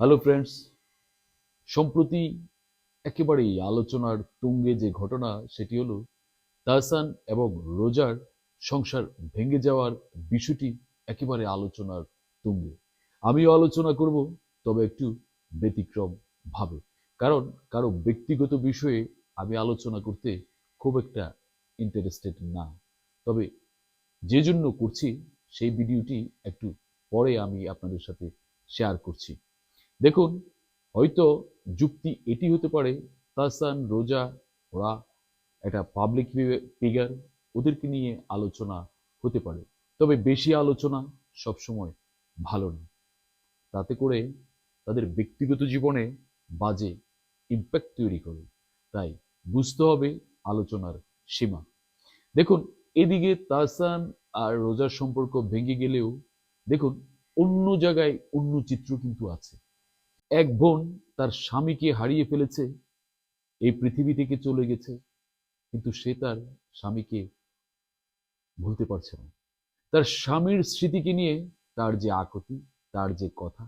Hello friends সম্প্রতি একেবারেই আলোচনার তুঙ্গে যে ঘটনা, সেটি হলো তাহসান এবং রোজার সংসার ভেঙে যাওয়ার বিষয়টি একেবারে আলোচনার তুঙ্গে। আমিও আলোচনা করব, তবে একটু ব্যতিক্রম ভাবে। কারণ কারও ব্যক্তিগত বিষয়ে আমি আলোচনা করতে খুব একটা ইন্টারেস্টেড না। তবে যে জন্য করছি, সেই ভিডিওটি একটু পরে আমি আপনাদের সাথে শেয়ার করছি। দেখুন, হয়তো যুক্তি এটি হতে পারে, তাসান, রোজা, ওরা একটা পাবলিক ফিগার ওদেরকে নিয়ে আলোচনা হতে পারে। তবে বেশি আলোচনা সবসময় ভালো না। তাতে করে তাদের ব্যক্তিগত জীবনে বাজে ইম্প্যাক্ট তৈরি করে। তাই বুঝতে হবে আলোচনার সীমা। দেখুন, এদিকে তাহসান আর রোজার সম্পর্ক ভেঙে গেলেও, দেখুন, অন্য জায়গায় অন্য চিত্র কিন্তু আছে। এক বোন তার স্বামীকে হারিয়ে ফেলেছে, এই পৃথিবী থেকে চলে গেছে, কিন্তু সে তার স্বামীকে ভুলতে পারছে না। তার স্বামীর স্মৃতিকে নিয়ে তার যে আকতি, তার যে কথা,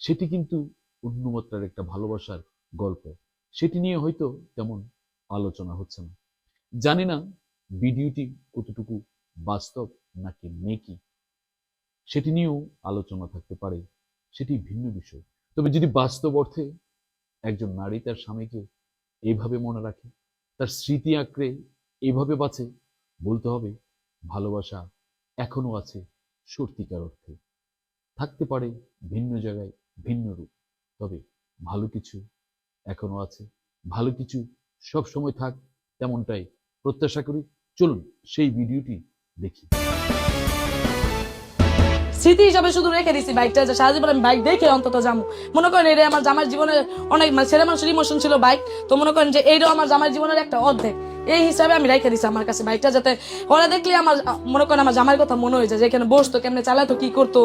সেটি কিন্তু অন্য মাত্রার একটা ভালোবাসার গল্প। সেটি নিয়ে হয়তো তেমন আলোচনা হচ্ছে না। জানি না ভিডিওটি কতটুকু বাস্তব নাকি মেকি সেটি নিয়েও আলোচনা থাকতে পারে, সেটি ভিন্ন বিষয়। তবে যদি বাস্তব অর্থে একজন নারী তার স্বামীকে এইভাবে মনে রাখে, তার স্মৃতি আঁকড়ে এইভাবে বাঁচে, বলতে হবে ভালোবাসা এখনও আছে সত্যিকার অর্থে। থাকতে পারে ভিন্ন জায়গায় ভিন্ন রূপ, তবে ভালো কিছু এখনও আছে। ভালো কিছু সব সময় থাক তেমনটাই প্রত্যাশা করি। চলুন সেই ভিডিওটি দেখি। স্মৃতি হিসাবে শুধু রেখে দিছি বাইকটা যে সারা জীবন আমি বাইক দেখে অন্তত যাব। মনে করেন এটা আমার জামার জীবনে অনেক মানে ছেলে মানুষের ইমোশন ছিল বাইক। তো মনে করেন যে এইটাও আমার জামার জীবনের একটা অর্ধেক। এই হিসাবে আমি রেখে দিছি আমার কাছে বাইকটা যাতে ওরা দেখলে আমার, মনে করেন আমার জামার কথা মনে হয়ে যায় যে এখানে বসতো, কেমনে চালাতো, কি করতো।